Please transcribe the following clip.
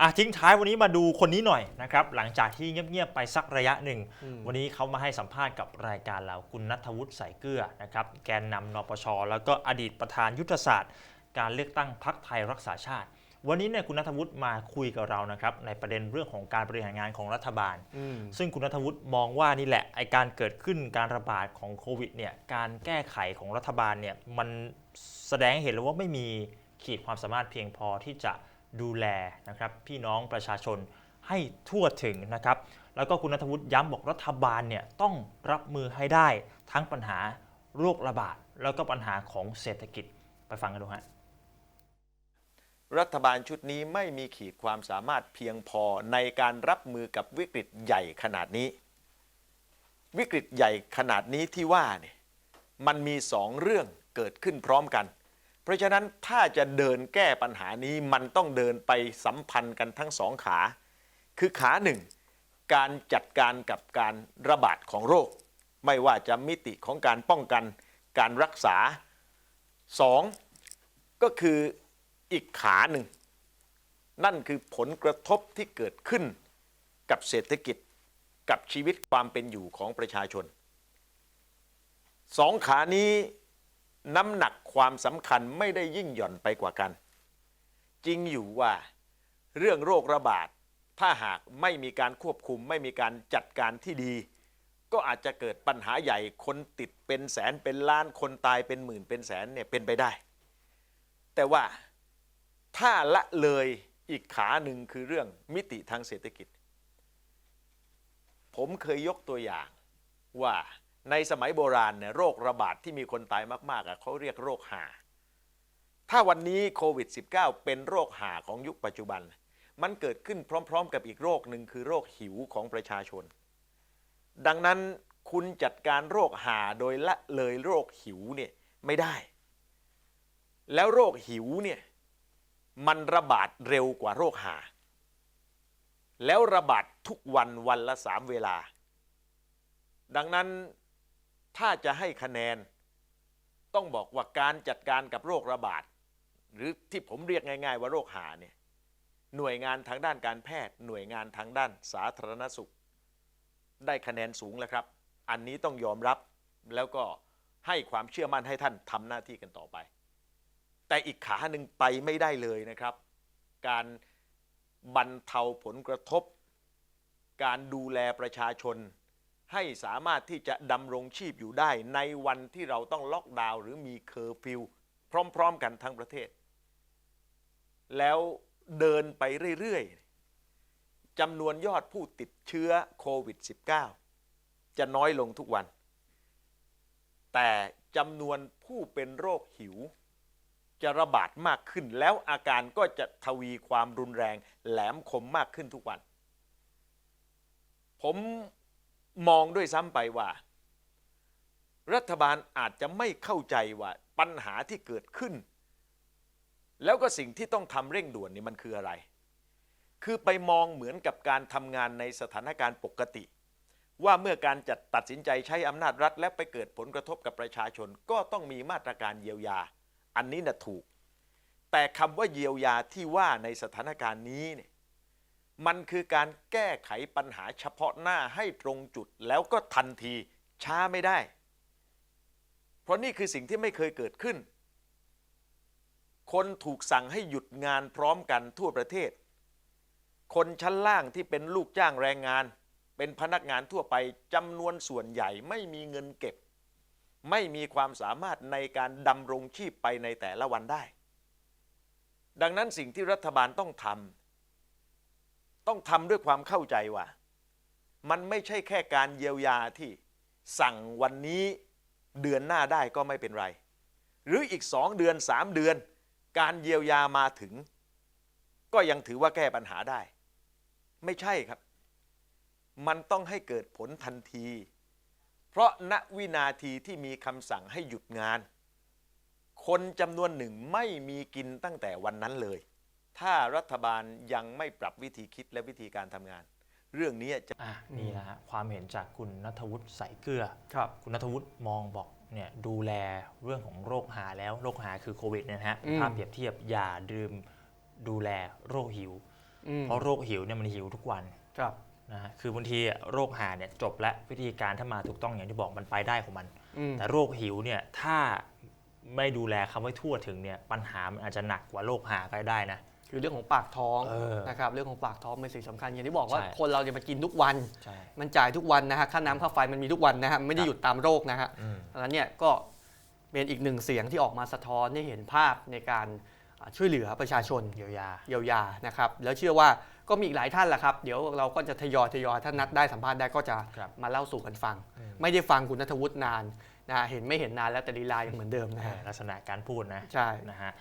อะทิ้งท้ายวันนี้มาดูคนนี้หน่อยนะครับหลังจากที่เงียบๆไปสักระยะหนึ่งอืมวันนี้เขามาให้สัมภาษณ์กับรายการเราคุณนัทวุฒิใส่เกลือนะครับแกนนำนปช แล้วก็อดีตประธานยุทธศาสตร์ การเลือกตั้งพักไทยรักษาชาติ วันนี้เนี่ยคุณนัทวุฒิมาคุยกับเรานะครับในประเด็นเรื่องของการบริหารงานของรัฐบาลอืมซึ่งคุณนัทวุฒิมองว่านี่แหละไอการเกิดขึ้นการระบาดของโควิดเนี่ยการแก้ไขของรัฐบาลเนี่ยมันแสดงให้เห็นเลยว่าไม่มีขีดความสามารถเพียงพอที่จะ ดูแลนะครับพี่น้องประชาชนให้ทั่วถึงนะครับ แล้วก็คุณนัทวุฒิย้ำบอกรัฐบาลเนี่ยต้องรับมือให้ได้ทั้งปัญหาโรคระบาด แล้วก็ปัญหาของเศรษฐกิจไปฟังกันดูฮะรัฐบาลชุดนี้ไม่มีขีดความสามารถเพียงพอในการรับมือกับวิกฤตใหญ่ขนาดนี้ วิกฤตใหญ่ขนาดนี้ที่ว่าเนี่ยมันมีสองเรื่องเกิดขึ้นพร้อมกัน เพราะฉะนั้นถ้าจะเดินแก้ปัญหานี้มันต้องเดินไปสัมพันธ์กันทั้งสองขา คือขาหนึ่งการจัดการกับการระบาดของโรค ไม่ว่าจะมิติของการป้องกันการรักษาสองก็คืออีกขาหนึ่ง นั่นคือผลกระทบที่เกิดขึ้นกับเศรษฐกิจกับชีวิตความเป็นอยู่ของประชาชนสองขานี้ น้ำหนักความสำคัญไม่ได้ยิ่งหย่อนไปกว่ากัน จริงอยู่ว่าเรื่องโรคระบาด ถ้าหากไม่มีการควบคุม ไม่มีการจัดการที่ดี ก็อาจจะเกิดปัญหาใหญ่คนติดเป็นแสนเป็นล้านคนตายเป็นหมื่นเป็นแสนเนี่ยเป็นไปได้ แต่ว่าถ้าละเลยอีกขาหนึ่งคือเรื่องมิติทางเศรษฐกิจ ผมเคยยกตัวอย่างว่า ในสมัยโบราณเนี่ยโรคระบาดที่มีคนตายมากๆอะเขาเรียกโรคหา ถ้าวันนี้โควิด -19 เป็นโรคหาของยุคปัจจุบัน มันเกิดขึ้นพร้อม ๆ กับอีกโรคหนึ่งคือโรคหิวของประชาชน ดังนั้นคุณจัดการโรคหาโดยละเลยโรคหิวเนี่ยไม่ได้ แล้วโรคหิวเนี่ยมันระบาดเร็วกว่าโรคหา แล้วระบาดทุกวันวันละสามเวลา ดังนั้น ถ้าจะให้คะแนน ต้องบอกว่าการจัดการกับโรคระบาด หรือที่ผมเรียกง่าย ๆ ว่าโรคหาเนี่ยหน่วยงานทางด้านการแพทย์ หน่วยงานทางด้านสาธารณสุข ได้คะแนนสูงแล้วครับ อันนี้ต้องยอมรับแล้วก็ให้ความเชื่อมั่นให้ท่านทำหน้าที่กันต่อไป แต่อีกขาหนึ่งไปไม่ได้เลยนะครับ การบรรเทาผลกระทบ การดูแลประชาชน ให้สามารถที่จะดำรงชีพอยู่ได้ ในวันที่เราต้องล็อกดาวน์หรือมีเคอร์ฟิวพร้อม ๆ กันทั้งประเทศ แล้วเดินไปเรื่อย ๆจำนวนยอดผู้ติดเชื้อโควิด -19 จะน้อยลงทุกวัน แต่จำนวนผู้เป็นโรคหิว จะระบาดมากขึ้น แล้วอาการก็จะทวีความรุนแรงแหลมคมมากขึ้นทุกวัน ผม มองด้วยซ้ำไปว่า รัฐบาลอาจจะไม่เข้าใจว่าปัญหาที่เกิดขึ้น แล้วก็สิ่งที่ต้องทำเร่งด่วนนี่มันคืออะไร คือไปมองเหมือนกับการทำงานในสถานการณ์ปกติ ว่าเมื่อการจัดตัดสินใจใช้อำนาจรัฐ และไปเกิดผลกระทบกับประชาชน ก็ต้องมีมาตรการเยียวยา อันนี้นะถูก แต่คำว่าเยียวยาที่ว่าในสถานการณ์นี้เนี่ย มันคือการแก้ไขปัญหาเฉพาะหน้าให้ตรงจุดแล้วก็ทันทีช้าไม่ได้ เพราะนี่คือสิ่งที่ไม่เคยเกิดขึ้น คนถูกสั่งให้หยุดงานพร้อมกันทั่วประเทศ คนชั้นล่างที่เป็นลูกจ้างแรงงาน เป็นพนักงานทั่วไปจำนวนส่วนใหญ่ไม่มีเงินเก็บ ไม่มีความสามารถในการดำรงชีพไปในแต่ละวันได้ ดังนั้นสิ่งที่รัฐบาลต้องทำ ต้องทำด้วยความเข้าใจว่า มันไม่ใช่แค่การเยียวยาที่สั่งวันนี้เดือนหน้าได้ก็ไม่เป็นไร หรืออีกสองเดือนสามเดือน การเยียวยามาถึง ก็ยังถือว่าแก้ปัญหาได้ ไม่ใช่ครับ มันต้องให้เกิดผลทันที เพราะณวินาทีที่มีคำสั่งให้หยุดงาน คนจำนวนหนึ่งไม่มีกินตั้งแต่วันนั้นเลย ถ้ารัฐบาลยังไม่ปรับวิธีคิดและวิธีการทำงาน เรื่องนี้จะ อะนี่นะฮะความเห็นจากคุณนัทวุฒิใส่เกลือ ครับคุณนัทวุฒิมองบอกเนี่ยดูแลเรื่องของโรคหาแล้วโรคหาคือโควิดเนยนะฮะอืม ภาพเปรียบเทียบอย่าลืมดูแลโรคหิว อืมเพราะโรคหิวเนี่ยมันหิวทุกวันครับ นะฮะคือบางทีโรคหาเนี่ยจบและวิธีการถ้ามาถูกต้องอย่างที่บอกมันไปได้ของมัน อืมแต่โรคหิวเนี่ยถ้าไม่ดูแลคำว่าทั่วถึงเนี่ยปัญหามันอาจจะหนักกว่าโรคหาก็ได้นะ คือเรื่องของปากท้องเออนะครับเรื่องของปากท้องเป็นสิ่งสำคัญอย่างที่บอกว่าใช่ คนเราจะมากินทุกวัน ใช่ มันจ่ายทุกวันนะฮะค่าน้ำค่าไฟมันมีทุกวันนะฮะไม่ได้ครับหยุดตามโรคนะฮะอืม ดังนั้นเนี่ยก็เป็นอีกหนึ่งเสียงที่ออกมาสะท้อนให้เห็นภาพในการอ่าช่วยเหลือประชาชน เยียวยา เยียวยานะครับแล้วเชื่อว่าก็มีอีกหลายท่านแหละครับ เดี๋ยวเราก็จะทยอยทยอยถ้านัดได้สัมภาษณ์ได้ก็จะครับมาเล่าสู่กันฟัง อืม ไม่ได้ฟังคุณนัทวุฒินานนะเห็นไม่เห็นนานแล้วแต่ลีลายังเหมือนเดิมนะเอฮะอลักษณะการพูดนะ ใช่ นะฮะ